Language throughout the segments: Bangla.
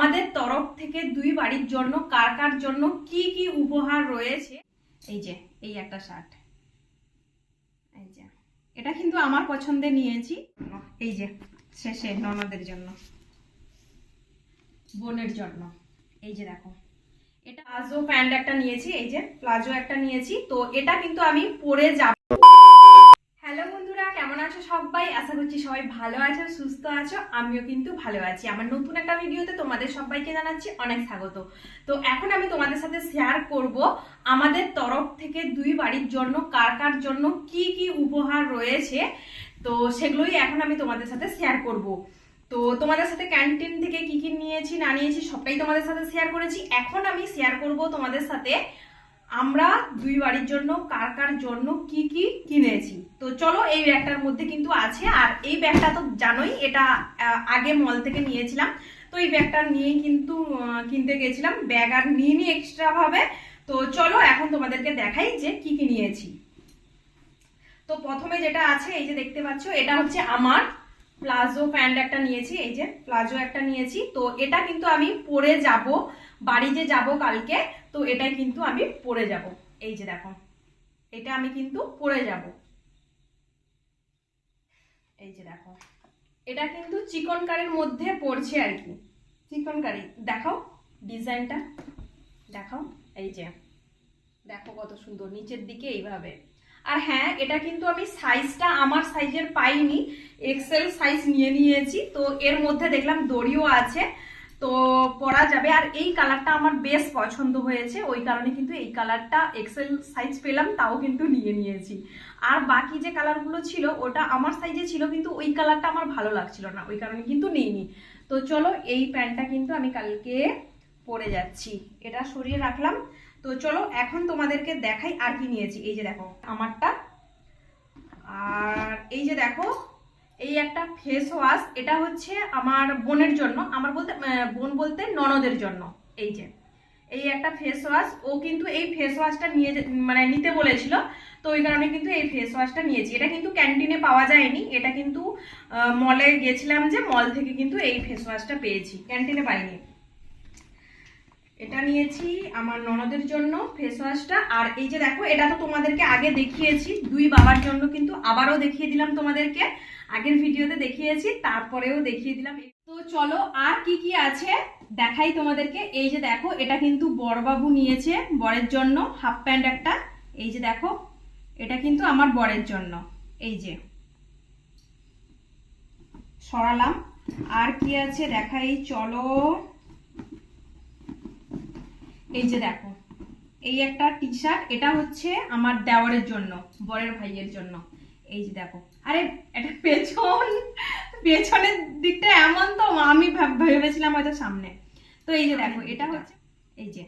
আমাদের তরফ থেকে দুই বাড়ির জন্য কার কার জন্য কি কি উপহার রয়েছে? এই যে, এই একটা শার্ট এই যে, এটা কিন্তু আমার পছন্দে নিয়েছি। এই যে, শেষে ননদের জন্য, বোনের জন্য। এই যে দেখো, এটা প্লাজো প্যান্ট একটা নিয়েছি, এই যে প্লাজো একটা নিয়েছি। তো এটা কিন্তু আমি পরে যাব। আছো সবাই? আশা করছি সবাই ভালো আছো, সুস্থ আছো, আমিও কিন্তু ভালো আছি। আমার নতুন একটা ভিডিওতে তোমাদের সবাইকে জানাচ্ছি অনেক স্বাগত। তো এখন আমি তোমাদের সাথে শেয়ার করব আমাদের তরফ থেকে দুই বাড়ির জন্য কার কার জন্য কি কি উপহার রয়েছে। তো সেগুলোই এখন আমি তোমাদের সাথে শেয়ার করব। তো তোমাদের সাথে ক্যান্টিন থেকে কি কি নিয়েছি, না নিয়েছি, সবটাই তোমাদের সাথে শেয়ার করেছি। এখন আমি শেয়ার করব তোমাদের সাথে আমরা দুই বাড়ির জন্য কার কার জন্য কি কি কিনেছি? তো চলো এই ব্যাগটার মধ্যে কিন্তু আছে, আর এই ব্যাগটা তো জানোই, এটা আগে মল থেকে নিয়েছিলাম। তো এই ব্যাগটা নিয়েই কিন্তু কিনতে গেছিলাম। ব্যাগ আর নিয়ে নিই এক্সট্রা ভাবে। তো চলো এখন তোমাদেরকে দেখাই যে কি কি নিয়েছি। তো প্রথমে যেটা আছে, এই যে দেখতে পাচ্ছ, এটা হচ্ছে আমার প্লাজো প্যান্ট একটা নিয়েছি, এই যে প্লাজো একটা নিয়েছি। তো এটা কিন্তু আমি পরে যাব বাড়ি যে যাব কালকে, তো এটা কিন্তু আমি পরে যাব। এই যে দেখো, এটা আমি কিন্তু পরে যাব। এই যে দেখো, এটা কিন্তু চিকন কারির মধ্যে পড়ছে আর কি। চিকন কারি দেখাও ডিজাইনটা, দেখাও, এই যে। দেখো কত সুন্দর, নিচের দিকে এইভাবে। আর হ্যাঁ এটা কিন্তু আমি সাইজটা আমার সাইজের পাইনি এক্সেল সাইজ নিয়ে নিয়েছি, তো এর মধ্যে দেখলাম দড়িও আছে, তো পরা যাবে। আর এই কালারটা আমার বেশ পছন্দ হয়েছে, ওই কারণে কিন্তু এই কালারটা এক্সেল সাইজ পেলাম, তাও কিন্তু নিয়ে নিয়েছি। আর বাকি যে কালারগুলো ছিল, ওটা আমার সাইজে ছিল, কিন্তু ওই কালারটা আমার ভালো লাগছিল না, ওই কারণে কিন্তু নিইনি। তো চলো, এই প্যান্টটা কিন্তু আমি কালকে পরে যাচ্ছি। এটা সরিয়ে রাখলাম। তো চলো এখন তোমাদেরকে দেখাই আর কি নিয়েছি। এই যে দেখো, আমারটা। আর এই যে দেখো, এই একটা ফেস ওয়াশ এটা হচ্ছে আমার বোনের জন্য, আমার বলতে বোন বলতে ননদের জন্য। এই যে, এই একটা ফেস ওয়াশ ও কিন্তু এই ফেস ওয়াশটা নিয়ে মানে নিতে বলেছিল, তো ওই কারণে কিন্তু এই ফেস ওয়াশটা নিয়েছি। এটা কিন্তু ক্যান্টিনে পাওয়া যায়নি, এটা কিন্তু মলে গেছিলাম যে মল থেকে কিন্তু এই ফেস ওয়াশটা পেয়েছি। ক্যান্টিনে পাইনি। এটা নিয়েছি আমার ননদের জন্য ফেস ওয়াশটা আর এই যে দেখো, এটা তো তোমাদেরকে আগে দেখিয়েছি। দুই বাবার জন্য কিন্তু আবারও দেখিয়ে দিলাম তোমাদেরকে। আগের ভিডিওতে দেখিয়েছি, তারপরেও দেখিয়ে দিলাম। তো চলো, আর কি কি আছে দেখাই তোমাদেরকে। এই যে দেখো, এটা কিন্তু বড়বাবু নিয়েছে বরের জন্য হাফ প্যান্ট একটা। এই যে দেখো, এটা কিন্তু আমার বরের জন্য। এই যে, সরালাম। আর কি আছে দেখাই? চলো। এই যে দেখো এই একটা টি শার্ট এটা হচ্ছে আমার দেওয়ারের জন্য বরের ভাইয়ের জন্য। এই যে দেখো আরে এটা পেছন পেছনের দিকটা এমন তো আমি ভাব- ভেবেছিলাম হয়তো সামনে। তো এই যে দেখো এটা হচ্ছে এই যে।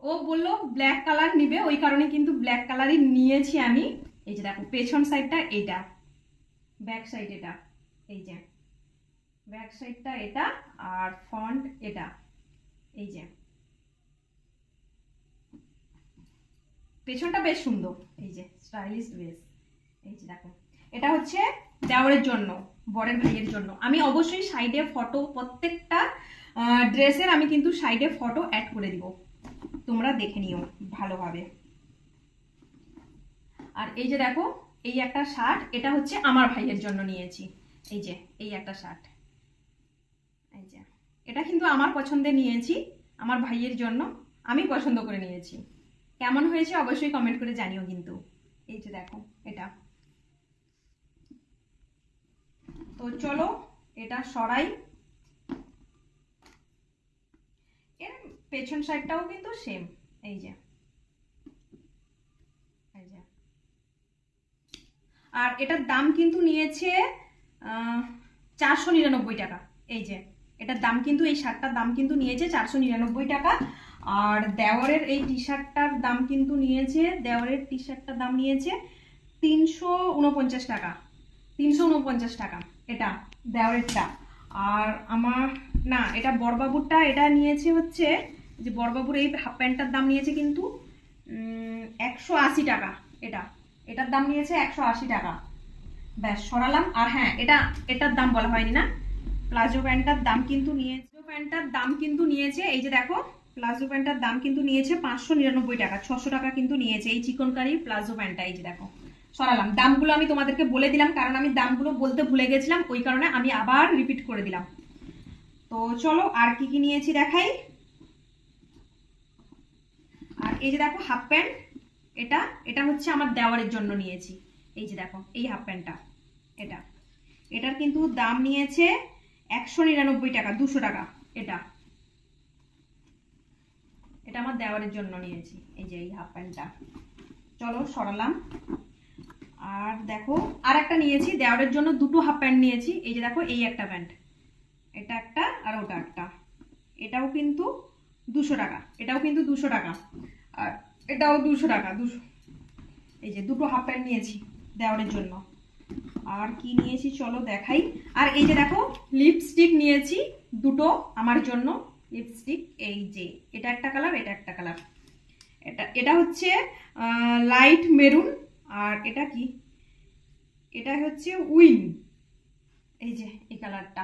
ও বলল ব্ল্যাক কালার নিবে। ওই কারণে কিন্তু ব্ল্যাক কালারই নিয়েছি আমি। এই যে দেখো পেছন সাইডটা এটা ব্যাক সাইড এটা এই যে। ব্যাক সাইডটা এটা আর ফ্রন্ট এটা এই যে। পেছনটা বেশ সুন্দর। এই যে স্টাইলিশ বেশ এই যে দেখো। এটা হচ্ছে দেওয়ারের জন্য, বরের ভাইয়ের জন্য। আমি অবশ্যই সাইডে ফটো প্রত্যেকটা ড্রেসের আমি কিন্তু সাইডে ফটো অ্যাড করে দিব। তোমরা দেখে নিও ভালোভাবে। আর এই যে দেখো, এই একটা শার্ট এটা হচ্ছে আমার ভাইয়ের জন্য নিয়েছি। এই যে, এই একটা শার্ট এই যে, এটা কিন্তু আমার পছন্দে নিয়েছি, আমার ভাইয়ের জন্য আমি পছন্দ করে নিয়েছি। কেমন হয়েছে অবশ্যই কমেন্ট করে জানিও কিন্তু। এই যে দেখো, এটা। তো চলো, এটা সরাই। এর পেছন সাইডটাও কিন্তু সেম এই যে। আর এটার দাম কিন্তু নিয়েছে চারশো নিরানব্বই টাকা। এই যে, এটার দাম কিন্তু, এই শার্টটার দাম কিন্তু নিয়েছে চারশো নিরানব্বই টাকা। আর দেওয়ারের এই টি শার্টটার দাম কিন্তু নিয়েছে দেওয়ারের টি শার্টটার দাম নিয়েছে তিনশো উনপঞ্চাশ টাকা, তিনশো উনপঞ্চাশ টাকা এটা দেওয়ারেরটা আর আমার, না, এটা বড়বাবুরটা এটা নিয়েছে হচ্ছে, যে বড়বাবুর এই হাফ প্যান্টটার দাম নিয়েছে কিন্তু একশো আশি টাকা এটা। এটার দাম নিয়েছে একশো আশি টাকা। ব্যাস, সরালাম। আর হ্যাঁ এটা, এটার দাম বলা হয়নি না। প্লাজো প্যান্টটার দাম কিন্তু নিয়েছে প্যান্টটার দাম কিন্তু নিয়েছে, এই যে দেখো প্লাজো প্যান্টটার দাম কিন্তু নিয়েছে পাঁচশো নিরানব্বই টাকা, ছশো টাকা কিন্তু নিয়েছে এই চিকনকারি প্লাজো প্যান্টটা, এই যে দেখো। সরালাম, দামগুলো আমি তোমাদেরকে বলে দিলাম, কারণ আমি দামগুলো বলতে ভুলে গেছিলাম, ওই কারণে আমি আবার রিপিট করে দিলাম। তো চলো, আর কি কি নিয়েছি দেখাই? আর এই যে দেখো, হাফ প্যান্ট, এটা এটা হচ্ছে আমার দেওয়ারের জন্য নিয়েছি। এই যে দেখো, এই হাফ প্যান্টটা, এটা। এটার কিন্তু দাম নিয়েছে একশো নিরানব্বই টাকা, দুশো টাকা, এটা। এটা আমার দেওয়ারের জন্য নিয়েছি। এই যে এই হাফ প্যান্টটা চলো, সরালাম। আর দেখো আর একটা নিয়েছি, দেওয়ারের জন্য দুটো হাফ প্যান্ট নিয়েছি। এই যে দেখো, এই একটা প্যান্ট এটা একটা আর ওটা একটা। এটাও কিন্তু দুশো টাকা। এটাও কিন্তু দুশো টাকা। আর এটাও দুশো টাকা, দুশো। এই যে দুটো হাফ প্যান্ট নিয়েছি দেওয়ারের জন্য। আর কি নিয়েছি, চলো দেখাই। আর এই যে দেখো লিপস্টিক নিয়েছি দুটো আমার জন্য। লিপস্টিক এই যে, এটা একটা কালার এটা একটা কালার এটা এটা হচ্ছে লাইট মেরুন আর এটা কি? এটা হচ্ছে উইন। এই যে, এই কালারটা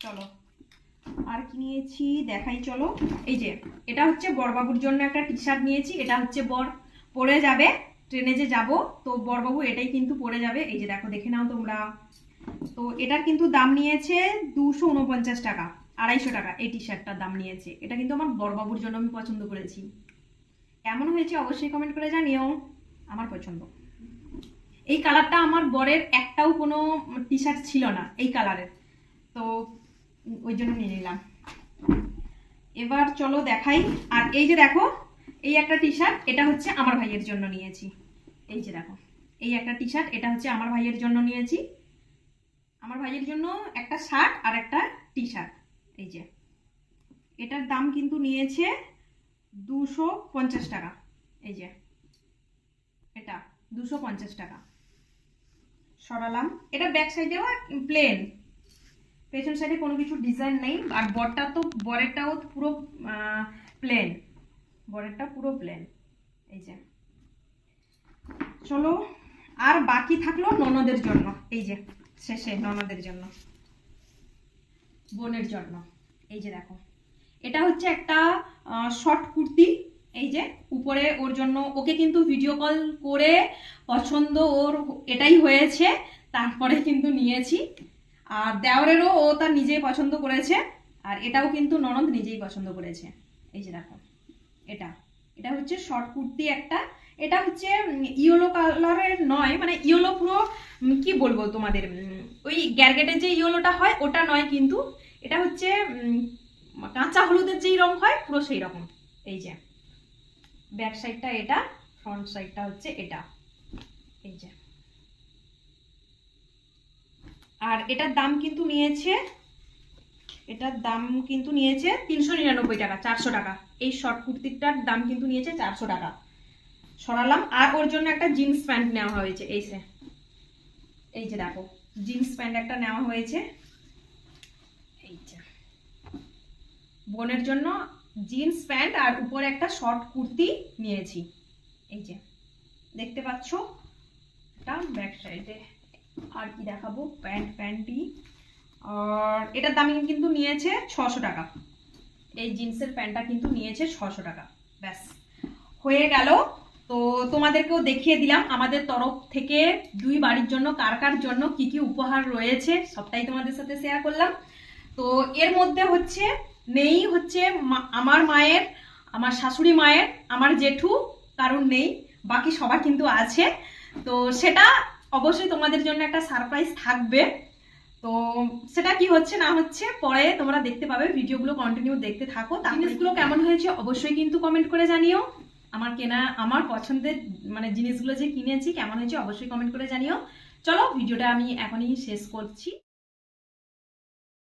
চলো। আর কি নিয়েছি? দেখাই, চলো। এই যে, এটা হচ্ছে বরবাবুর জন্য একটা টি শার্ট নিয়েছি। এটা হচ্ছে বর। পরে যাবে, ট্রেনে যে যাব, তো বরবাবু এটাই কিন্তু পরে যাবে। এই যে, দেখো, দেখে নাও তোমরা। তো এটার কিন্তু দাম নিয়েছে দুশো টাকা। আড়াইশো টাকা এই টি শার্টটার দাম নিয়েছে। এটা কিন্তু আমার বরবাবুর জন্য আমি পছন্দ করেছি। কেমন হয়েছে অবশ্যই কমেন্ট করে জানিও। আমার পছন্দ। এই কালারটা আমার বরের একটাও কোনো টি শার্ট ছিল না এই কালারের তো ওই জন্য নিয়ে নিলাম। এবার চলো দেখাই। আর এই যে দেখো, এই একটা টি শার্ট এটা হচ্ছে আমার ভাইয়ের জন্য নিয়েছি। এই যে দেখো, এই একটা টি শার্ট এটা হচ্ছে আমার ভাইয়ের জন্য নিয়েছি। আমার ভাইয়ের জন্য একটা শার্ট আর একটা টি শার্ট এই যে। এটার দাম কিন্তু নিয়েছে দুশো পঞ্চাশ টাকা। এই যে। এটা, দুশো পঞ্চাশ টাকা। সরালাম। এটা ব্যাক সাইডেও প্লেন পেছন সাইডে কোনো কিছু ডিজাইন নেই। আর বরটা তো, বরেরটাও পুরো প্লেন বরেরটা পুরো প্লেন এই যে। চলো, আর বাকি থাকল ননদের জন্য। এই যে, শেষে ননদের জন্য। বোনের জন্য। এই যে দেখো। এটা হচ্ছে একটা শর্ট কুর্তি। এই যে, উপরে ওর জন্য ওকে কিন্তু ভিডিও কল করে পছন্দ ওর এটাই হয়েছে, তারপরে কিন্তু নিয়েছি। আর দেওরেরও ও তার নিজেই পছন্দ করেছে, আর এটাও কিন্তু ননদ নিজেই পছন্দ করেছে। এই যে দেখো, এটা। এটা হচ্ছে শর্ট কুর্তি একটা। এটা হচ্ছে ইয়েলো কালারের নয় মানে ইয়েলো পুরো কি বলব তোমাদের ওই গ্যারগেটের যে ইয়েলোটা হয়, ওটা নয় কিন্তু এটা হচ্ছে কাঁচা হলুদের যেই রং হয়, পুরো সেই রকম। এই যে ব্যাক সাইডটা এটা ফ্রন্ট সাইডটা হচ্ছে এটা। এই যে। আর এটার দাম কিন্তু নিয়েছে, এটার দাম কিন্তু নিয়েছে তিনশো নিরানব্বই টাকা, চারশো টাকা। এই শর্ট কুর্তিটার দাম কিন্তু নিয়েছে চারশো টাকা। সরালাম, আর ওর জন্য একটা জিন্স প্যান্ট নেওয়া হয়েছে, এই যে। এই যে দেখো জিন্স প্যান্ট একটা নেওয়া হয়েছে। বোনের জন্য জিন্স প্যান্ট আর উপরে একটা শর্ট কুর্তি নিয়েছি। এই যে, দেখতে পাচ্ছ? এটা ব্যাক সাইডে আর কি দেখাবো? Pant, panty. আর এটার দাম কিন্তু নিয়েছে ছশো টাকা। এই জিন্সের প্যান্টটা কিন্তু নিয়েছে ছশো টাকা। ব্যাস। হয়ে গেল। তো তোমাদেরকেও দেখিয়ে দিলাম, আমাদের তরফ থেকে দুই বাড়ির জন্য, কার কার জন্য কি কি উপহার রয়েছে, সবটাই তোমাদের সাথে শেয়ার করলাম। তো এর মধ্যে হচ্ছে নেই হচ্ছে আমার মায়ের আমার শাশুড়ি মায়ের আমার জেঠু কারণ নেই বাকি সবার কিন্তু আছে। তো সেটা অবশ্যই তোমাদের জন্য একটা সারপ্রাইজ থাকবে। তো সেটা কি হচ্ছে না হচ্ছে পরে তোমরা দেখতে পাবে ভিডিওগুলো কন্টিনিউ দেখতে থাকো। জিনিসগুলো কেমন হয়েছে অবশ্যই কিন্তু কমেন্ট করে জানিও। আমার কেনা আমার পছন্দের মানে জিনিসগুলো যে কিনেছি কেমন হয়েছে অবশ্যই কমেন্ট করে জানিও। চলো ভিডিওটা আমি এখনই শেষ করছি।